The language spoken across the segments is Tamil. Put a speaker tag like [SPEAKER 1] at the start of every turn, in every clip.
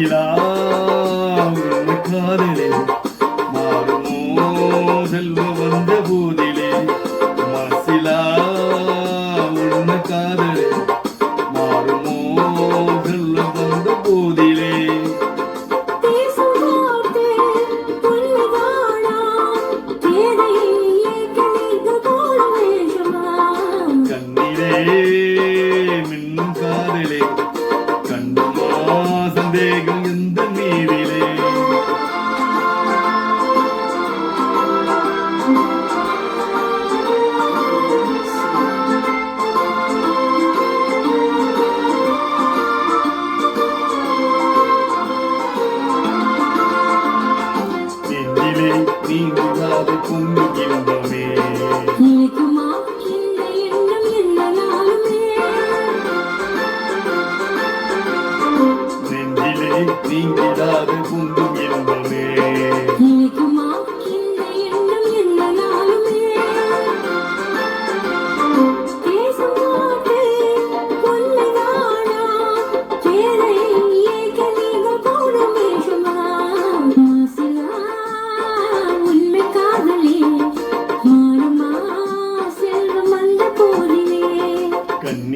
[SPEAKER 1] 이랑 가는 இனிக்கும் இன்பமே
[SPEAKER 2] இனிக்குமா இந்த எண்ணம் எந்த நாளுமே
[SPEAKER 1] நெஞ்சிலே நீங்கிடாத உண்டும் இன்பமே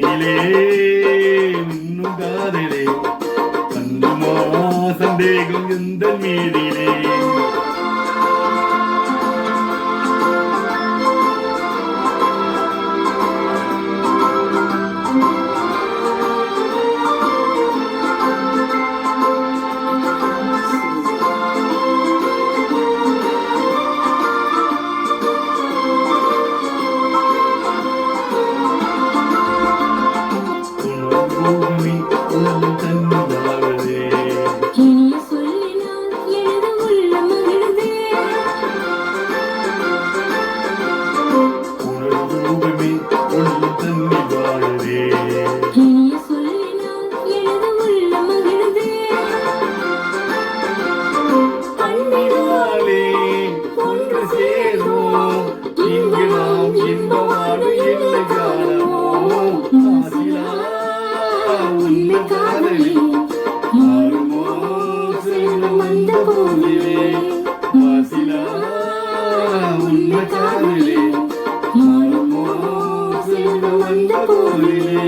[SPEAKER 1] കണ്ണിലെ മുന്നുകാതലെ കണ്ടുമാ സന്ദേഹം എന്തൽ മീതിലേ உண்மை காதலே
[SPEAKER 2] மாறும் மோசில் வந்த கோவிலே